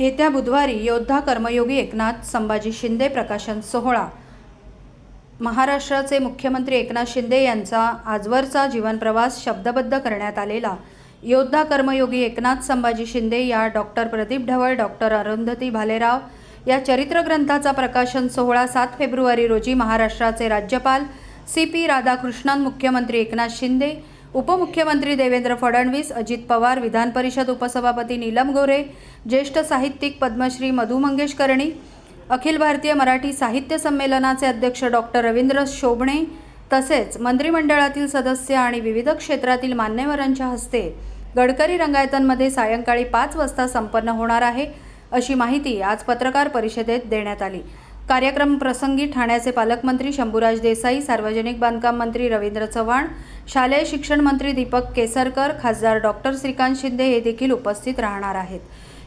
येत्या बुधवारी योद्धा कर्मयोगी एकनाथ संभाजी शिंदे प्रकाशन सोहळा महाराष्ट्राचे मुख्यमंत्री एकनाथ शिंदे यांचा आजवरचा जीवनप्रवास शब्दबद्ध करण्यात आलेला. योद्धा कर्मयोगी एकनाथ संभाजी शिंदे या डॉक्टर प्रदीप ढवळ डॉक्टर अरुंधती भालेराव या चरित्रग्रंथाचा प्रकाशन सोहळा सात फेब्रुवारी रोजी महाराष्ट्राचे राज्यपाल सी पी राधाकृष्णन मुख्यमंत्री एकनाथ शिंदे उपमुख्यमंत्री देवेंद्र फडणवीस अजित पवार विधान परिषद उपसभापती नीलम गोरे ज्येष्ठ साहित्यिक पद्मश्री मधु मंगेश कर्णी अखिल भारतीय मराठी साहित्य संमेलनाचे अध्यक्ष डॉक्टर रवींद्र शोभणे तसेच मंत्रिमंडळातील सदस्य आणि विविध क्षेत्रातील मान्यवरांच्या हस्ते गडकरी रंगायतांमध्ये सायंकाळी पाच वाजता संपन्न होणार आहे अशी माहिती आज पत्रकार परिषदेत देण्यात आली. कार्यक्रम प्रसंगी ठाण्याचे पालकमंत्री शंभूराज देसाई सार्वजनिक बांधकाम मंत्री रवींद्र चव्हाण शालेय शिक्षण मंत्री दीपक केसरकर खासदार डॉक्टर श्रीकांत शिंदे हे देखील उपस्थित राहणार आहेत.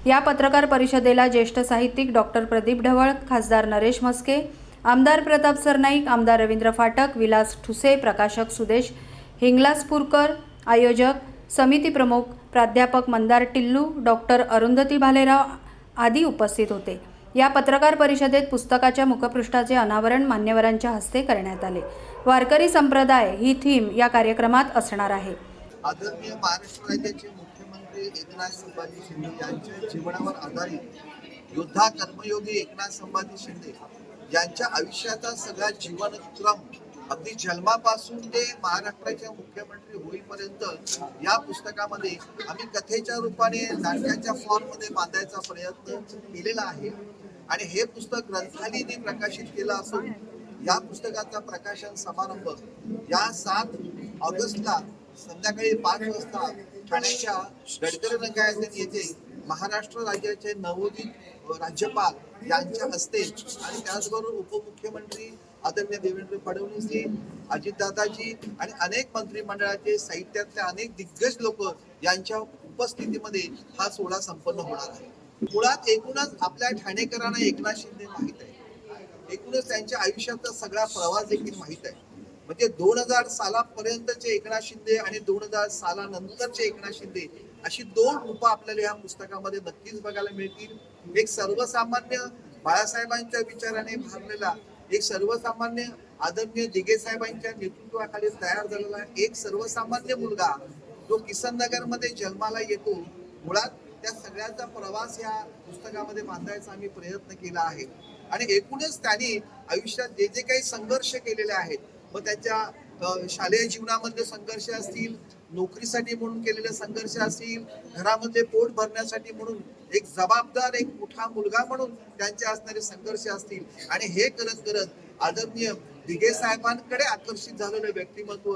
या पत्रकार परिषदेला ज्येष्ठ साहित्यिक डॉक्टर प्रदीप ढवळ खासदार नरेश मस्के आमदार प्रताप सरनाईक आमदार रवींद्र फाटक विलास ठुसे प्रकाशक सुदेश हिंगलासपूरकर आयोजक समिती प्रमुख प्राध्यापक मंदार टिल्लू डॉक्टर अरुंधती भालेराव आदी उपस्थित होते. या पत्रकार परिषदेत पुस्तकाच्या मुखपृष्ठाचे अनावरण मान्यवरांच्या हस्ते करण्यात आले. वारकरी संप्रदाय ही थीम या कार्यक्रमात असणार आहे. आदरणीय महाराष्ट्र राज्याचे मुख्यमंत्री एकनाथ संभाजी शिंदे यांच्या जीवनावर आधारित योद्धा कर्मयोगी एकनाथ संभाजी शिंदे यांच्या आयुष्याचा सगळा जीवनक्रम अगदी जन्मापासून ते महाराष्ट्राचे मुख्यमंत्री होईपर्यंत या पुस्तकामध्ये आम्ही कथेच्या रूपाने नाटकाच्या फॉर्ममध्ये बांधायचा प्रयत्न केलेला आहे. आणि हे पुस्तक ग्रंथालयाने प्रकाशित केलं असून या पुस्तकाचा प्रकाशन समारंभ या सात ऑगस्टला संध्याकाळी पाच वाजता ठाण्याच्या गडकरी रंगायतन येथे महाराष्ट्र राज्याचे नवोदित राज्यपाल यांच्या हस्ते आणि त्याचबरोबर उपमुख्यमंत्री आदरणीय देवेंद्र फडणवीसजी अजितदादाजी आणि अनेक मंत्रिमंडळाचे साहित्यातले अनेक दिग्गज लोक यांच्या उपस्थितीमध्ये हा सोहळा संपन्न होणार आहे. मुळात एकूणच आपल्या ठाणेकरांना एकनाथ शिंदे माहीत आहे. एकूणच त्यांच्या आयुष्याचा सगळा प्रवास देखील माहीत आहे. म्हणजे दोन हजार सालापर्यंतचे एकनाथ शिंदे आणि दोन हजार सालानंतरचे एकनाथ शिंदे अशी दोन रूपं आपल्याला या पुस्तकामध्ये नक्कीच बघायला मिळतील. एक सर्वसामान्य बाळासाहेबांच्या विचाराने भारलेला एक सर्वसामान्य आदरणीय दिगे साहेबांच्या नेतृत्वाखाली तयार झालेला एक सर्वसामान्य मुलगा जो किसन नगरमध्ये जन्माला येतो मुळात त्या सगळ्याचा प्रवास या पुस्तकामध्ये बांधायचा आम्ही प्रयत्न केला आहे. आणि एकूणच त्यांनी आयुष्यात जे जे काही संघर्ष केलेले आहेत मग त्यांच्या शालेय जीवनामधले संघर्ष असतील नोकरीसाठी म्हणून केलेले संघर्ष असतील घरामध्ये पोट भरण्यासाठी म्हणून एक जबाबदार एक मोठा मुलगा म्हणून त्यांचे असणारे संघर्ष असतील. आणि हे करत करत आदरणीय दिघे साहेबांकडे आकर्षित झालेलं व्यक्तिमत्व